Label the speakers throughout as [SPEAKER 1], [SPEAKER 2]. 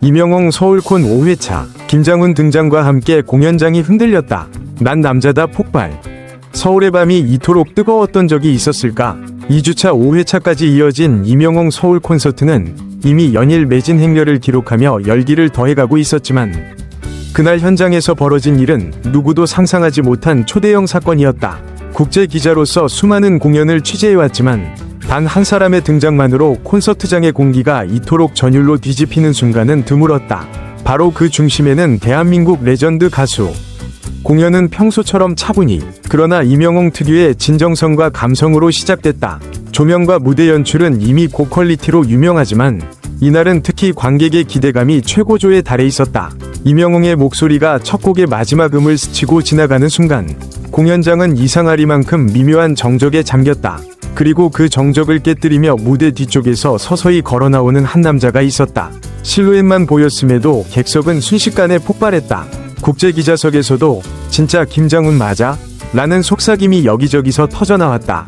[SPEAKER 1] 이명홍 서울콘 5회차 김장훈 등장과 함께 공연장이 흔들렸다. 난 남자다 폭발. 서울의 밤이 이토록 뜨거웠던 적이 있었을까? 2주차 5회차까지 이어진 이명홍 서울 콘서트는 이미 연일 매진 행렬을 기록하며 열기를 더해가고 있었지만 그날 현장에서 벌어진 일은 누구도 상상하지 못한 초대형 사건이었다. 국제 기자로서 수많은 공연을 취재해왔지만 단 한 사람의 등장만으로 콘서트장의 공기가 이토록 전율로 뒤집히는 순간은 드물었다. 바로 그 중심에는 대한민국 레전드 가수. 공연은 평소처럼 차분히, 그러나 이명홍 특유의 진정성과 감성으로 시작됐다. 조명과 무대 연출은 이미 고퀄리티로 유명하지만 이날은 특히 관객의 기대감이 최고조에 달해 있었다. 이명홍의 목소리가 첫 곡의 마지막 음을 스치고 지나가는 순간 공연장은 이상하리만큼 미묘한 정적에 잠겼다. 그리고 그 정적을 깨뜨리며 무대 뒤쪽에서 서서히 걸어 나오는 한 남자가 있었다. 실루엣만 보였음에도 객석은 순식간에 폭발했다. 국제 기자석에서도 진짜 김장훈 맞아? 라는 속삭임이 여기저기서 터져 나왔다.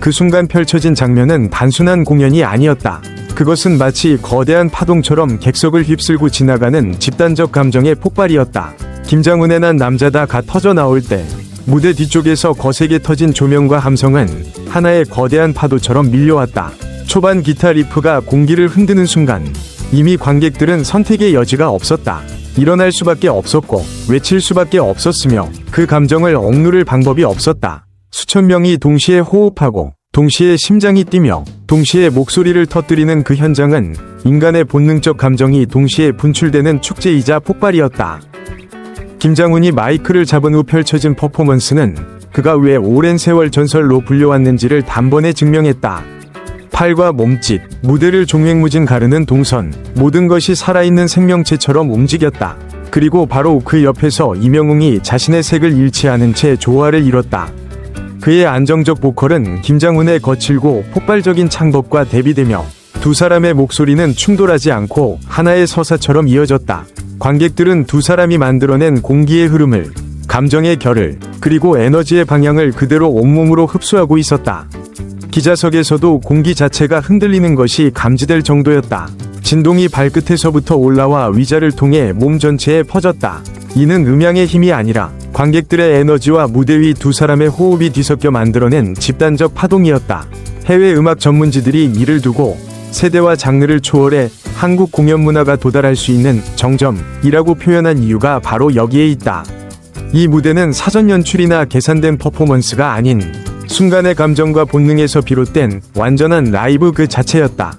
[SPEAKER 1] 그 순간 펼쳐진 장면은 단순한 공연이 아니었다. 그것은 마치 거대한 파동처럼 객석을 휩쓸고 지나가는 집단적 감정의 폭발이었다. 김장훈의 난 남자다 가 터져 나올 때 무대 뒤쪽에서 거세게 터진 조명과 함성은 하나의 거대한 파도처럼 밀려왔다. 초반 기타 리프가 공기를 흔드는 순간 이미 관객들은 선택의 여지가 없었다. 일어날 수밖에 없었고 외칠 수밖에 없었으며 그 감정을 억누를 방법이 없었다. 수천 명이 동시에 호흡하고 동시에 심장이 뛰며 동시에 목소리를 터뜨리는 그 현장은 인간의 본능적 감정이 동시에 분출되는 축제이자 폭발이었다. 김장훈이 마이크를 잡은 후 펼쳐진 퍼포먼스는 그가 왜 오랜 세월 전설로 불려왔는지를 단번에 증명했다. 팔과 몸짓, 무대를 종횡무진 가르는 동선, 모든 것이 살아있는 생명체처럼 움직였다. 그리고 바로 그 옆에서 이명웅이 자신의 색을 잃지 않은 채 조화를 이뤘다. 그의 안정적 보컬은 김장훈의 거칠고 폭발적인 창법과 대비되며 두 사람의 목소리는 충돌하지 않고 하나의 서사처럼 이어졌다. 관객들은 두 사람이 만들어낸 공기의 흐름을, 감정의 결을, 그리고 에너지의 방향을 그대로 온몸으로 흡수하고 있었다. 기자석에서도 공기 자체가 흔들리는 것이 감지될 정도였다. 진동이 발끝에서부터 올라와 위자를 통해 몸 전체에 퍼졌다. 이는 음향의 힘이 아니라 관객들의 에너지와 무대 위 두 사람의 호흡이 뒤섞여 만들어낸 집단적 파동이었다. 해외 음악 전문지들이 이를 두고 세대와 장르를 초월해 한국 공연 문화가 도달할 수 있는 정점이라고 표현한 이유가 바로 여기에 있다. 이 무대는 사전 연출이나 계산된 퍼포먼스가 아닌 순간의 감정과 본능에서 비롯된 완전한 라이브 그 자체였다.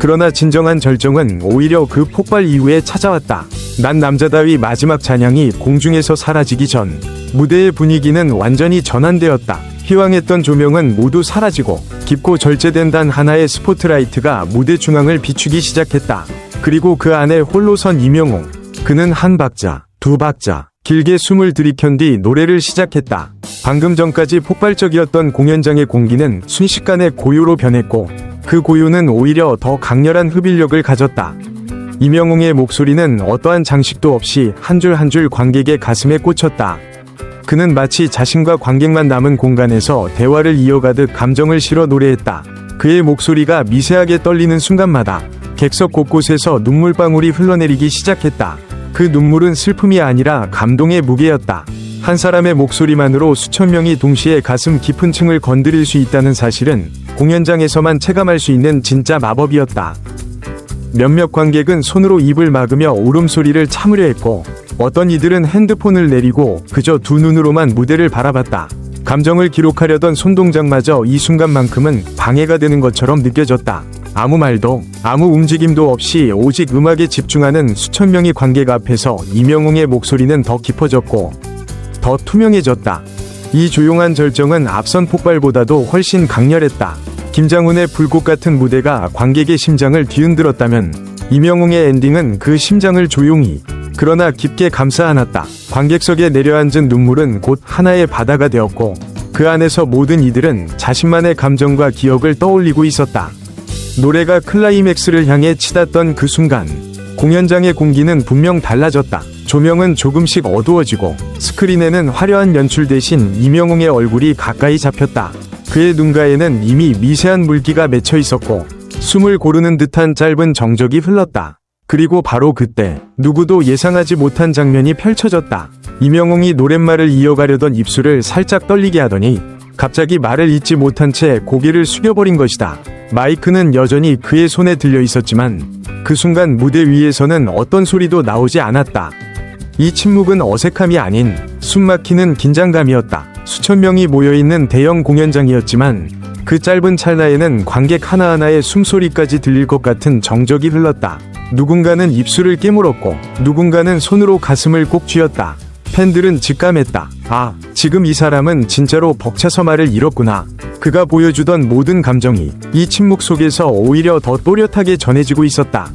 [SPEAKER 1] 그러나 진정한 절정은 오히려 그 폭발 이후에 찾아왔다. 난 남자다위 마지막 찬양이 공중에서 사라지기 전 무대의 분위기는 완전히 전환되었다. 휘황했던 조명은 모두 사라지고 깊고 절제된 단 하나의 스포트라이트가 무대 중앙을 비추기 시작했다. 그리고 그 안에 홀로 선 이명웅. 그는 한 박자, 두 박자, 길게 숨을 들이켠 뒤 노래를 시작했다. 방금 전까지 폭발적이었던 공연장의 공기는 순식간에 고요로 변했고 그 고요는 오히려 더 강렬한 흡입력을 가졌다. 이명웅의 목소리는 어떠한 장식도 없이 한 줄 한 줄 관객의 가슴에 꽂혔다. 그는 마치 자신과 관객만 남은 공간에서 대화를 이어가듯 감정을 실어 노래했다. 그의 목소리가 미세하게 떨리는 순간마다 객석 곳곳에서 눈물방울이 흘러내리기 시작했다. 그 눈물은 슬픔이 아니라 감동의 무게였다. 한 사람의 목소리만으로 수천 명이 동시에 가슴 깊은 층을 건드릴 수 있다는 사실은 공연장에서만 체감할 수 있는 진짜 마법이었다. 몇몇 관객은 손으로 입을 막으며 울음소리를 참으려 했고 어떤 이들은 핸드폰을 내리고 그저 두 눈으로만 무대를 바라봤다. 감정을 기록하려던 손동작마저 이 순간만큼은 방해가 되는 것처럼 느껴졌다. 아무 말도, 아무 움직임도 없이 오직 음악에 집중하는 수천 명의 관객 앞에서 이명웅의 목소리는 더 깊어졌고, 더 투명해졌다. 이 조용한 절정은 앞선 폭발보다도 훨씬 강렬했다. 김장훈의 불꽃 같은 무대가 관객의 심장을 뒤흔들었다면, 이명웅의 엔딩은 그 심장을 조용히, 그러나 깊게 감싸 안았다. 관객석에 내려앉은 눈물은 곧 하나의 바다가 되었고, 그 안에서 모든 이들은 자신만의 감정과 기억을 떠올리고 있었다. 노래가 클라이맥스를 향해 치닫던 그 순간, 공연장의 공기는 분명 달라졌다. 조명은 조금씩 어두워지고, 스크린에는 화려한 연출 대신 이명웅의 얼굴이 가까이 잡혔다. 그의 눈가에는 이미 미세한 물기가 맺혀 있었고, 숨을 고르는 듯한 짧은 정적이 흘렀다. 그리고 바로 그때 누구도 예상하지 못한 장면이 펼쳐졌다. 이명웅이 노랫말을 이어가려던 입술을 살짝 떨리게 하더니 갑자기 말을 잇지 못한 채 고개를 숙여버린 것이다. 마이크는 여전히 그의 손에 들려 있었지만 그 순간 무대 위에서는 어떤 소리도 나오지 않았다. 이 침묵은 어색함이 아닌 숨막히는 긴장감이었다. 수천 명이 모여있는 대형 공연장이었지만 그 짧은 찰나에는 관객 하나하나의 숨소리까지 들릴 것 같은 정적이 흘렀다. 누군가는 입술을 깨물었고 누군가는 손으로 가슴을 꼭 쥐었다. 팬들은 직감했다. 아, 지금 이 사람은 진짜로 벅차서 말을 잃었구나. 그가 보여주던 모든 감정이 이 침묵 속에서 오히려 더 또렷하게 전해지고 있었다.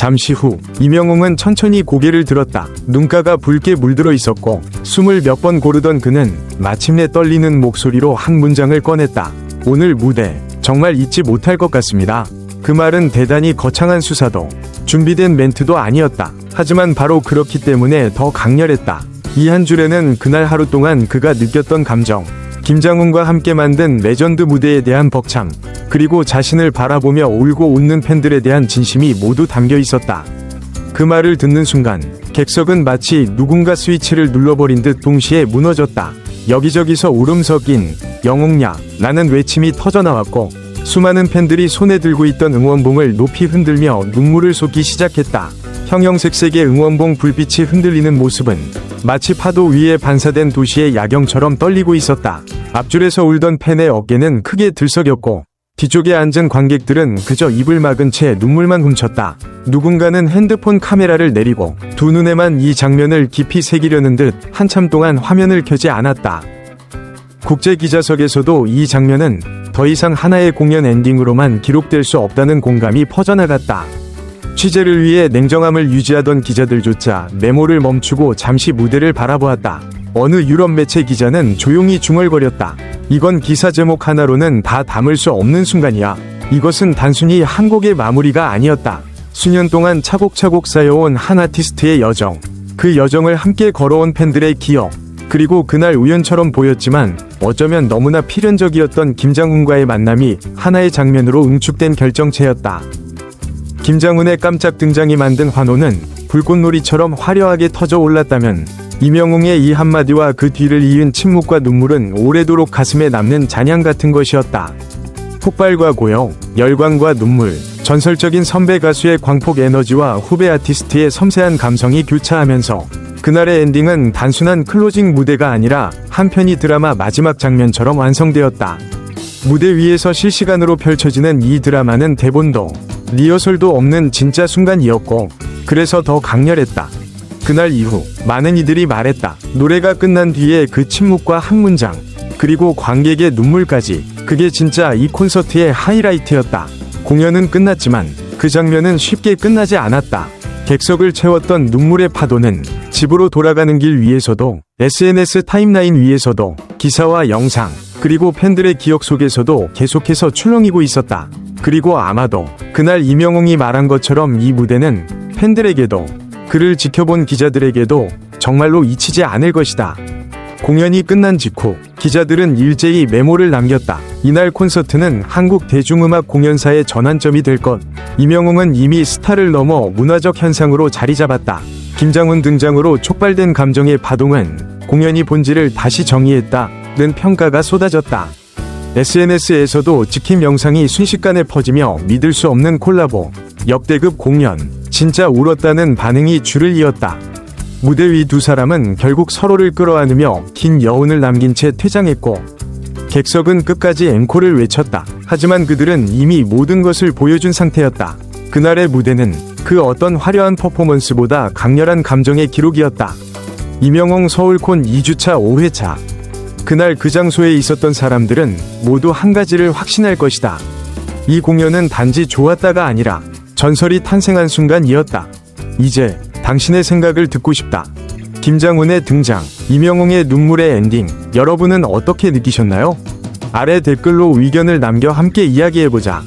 [SPEAKER 1] 잠시 후 이명웅은 천천히 고개를 들었다. 눈가가 붉게 물들어 있었고 숨을 몇 번 고르던 그는 마침내 떨리는 목소리로 한 문장을 꺼냈다. 오늘 무대 정말 잊지 못할 것 같습니다. 그 말은 대단히 거창한 수사도 준비된 멘트도 아니었다. 하지만 바로 그렇기 때문에 더 강렬했다. 이 한 줄에는 그날 하루 동안 그가 느꼈던 감정, 김장훈과 함께 만든 레전드 무대에 대한 벅참, 그리고 자신을 바라보며 울고 웃는 팬들에 대한 진심이 모두 담겨 있었다. 그 말을 듣는 순간, 객석은 마치 누군가 스위치를 눌러버린 듯 동시에 무너졌다. 여기저기서 울음 섞인 영웅야 라는 외침이 터져나왔고, 수많은 팬들이 손에 들고 있던 응원봉을 높이 흔들며 눈물을 쏟기 시작했다. 형형색색의 응원봉 불빛이 흔들리는 모습은 마치 파도 위에 반사된 도시의 야경처럼 떨리고 있었다. 앞줄에서 울던 팬의 어깨는 크게 들썩였고 뒤쪽에 앉은 관객들은 그저 입을 막은 채 눈물만 훔쳤다. 누군가는 핸드폰 카메라를 내리고 두 눈에만 이 장면을 깊이 새기려는 듯 한참 동안 화면을 켜지 않았다. 국제 기자석에서도 이 장면은 더 이상 하나의 공연 엔딩으로만 기록될 수 없다는 공감이 퍼져나갔다. 취재를 위해 냉정함을 유지하던 기자들조차 메모를 멈추고 잠시 무대를 바라보았다. 어느 유럽 매체 기자는 조용히 중얼거렸다. 이건 기사 제목 하나로는 다 담을 수 없는 순간이야. 이것은 단순히 한 곡의 마무리가 아니었다. 수년 동안 차곡차곡 쌓여온 한 아티스트의 여정. 그 여정을 함께 걸어온 팬들의 기억. 그리고 그날 우연처럼 보였지만 어쩌면 너무나 필연적이었던 김장훈과의 만남이 하나의 장면으로 응축된 결정체였다. 김장훈의 깜짝 등장이 만든 환호는 불꽃놀이처럼 화려하게 터져 올랐다면 이명웅의 이 한마디와 그 뒤를 이은 침묵과 눈물은 오래도록 가슴에 남는 잔향 같은 것이었다. 폭발과 고요, 열광과 눈물, 전설적인 선배 가수의 광폭 에너지와 후배 아티스트의 섬세한 감성이 교차하면서 그날의 엔딩은 단순한 클로징 무대가 아니라 한편이 드라마 마지막 장면처럼 완성되었다. 무대 위에서 실시간으로 펼쳐지는 이 드라마는 대본도 리허설도 없는 진짜 순간이었고 그래서 더 강렬했다. 그날 이후 많은 이들이 말했다. 노래가 끝난 뒤에 그 침묵과 한 문장 그리고 관객의 눈물까지 그게 진짜 이 콘서트의 하이라이트였다. 공연은 끝났지만 그 장면은 쉽게 끝나지 않았다. 객석을 채웠던 눈물의 파도는 집으로 돌아가는 길 위에서도 SNS 타임라인 위에서도 기사와 영상 그리고 팬들의 기억 속에서도 계속해서 출렁이고 있었다. 그리고 아마도 그날 이명웅이 말한 것처럼 이 무대는 팬들에게도 그를 지켜본 기자들에게도 정말로 잊히지 않을 것이다. 공연이 끝난 직후 기자들은 일제히 메모를 남겼다. 이날 콘서트는 한국 대중음악 공연사의 전환점이 될 것. 이명웅은 이미 스타를 넘어 문화적 현상으로 자리 잡았다. 김장훈 등장으로 촉발된 감정의 파동은 공연이 본질을 다시 정의했다 는 평가가 쏟아졌다. SNS에서도 찍힌 영상이 순식간에 퍼지며 믿을 수 없는 콜라보, 역대급 공연, 진짜 울었다는 반응이 줄을 이었다. 무대 위 두 사람은 결국 서로를 끌어안으며 긴 여운을 남긴 채 퇴장했고, 객석은 끝까지 앵콜을 외쳤다. 하지만 그들은 이미 모든 것을 보여준 상태였다. 그날의 무대는 그 어떤 화려한 퍼포먼스보다 강렬한 감정의 기록이었다. 이명홍 서울콘 2주차 5회차. 그날 그 장소에 있었던 사람들은 모두 한 가지를 확신할 것이다. 이 공연은 단지 좋았다가 아니라 전설이 탄생한 순간이었다. 이제 당신의 생각을 듣고 싶다. 김장훈의 등장, 이명웅의 눈물의 엔딩, 여러분은 어떻게 느끼셨나요? 아래 댓글로 의견을 남겨 함께 이야기해보자.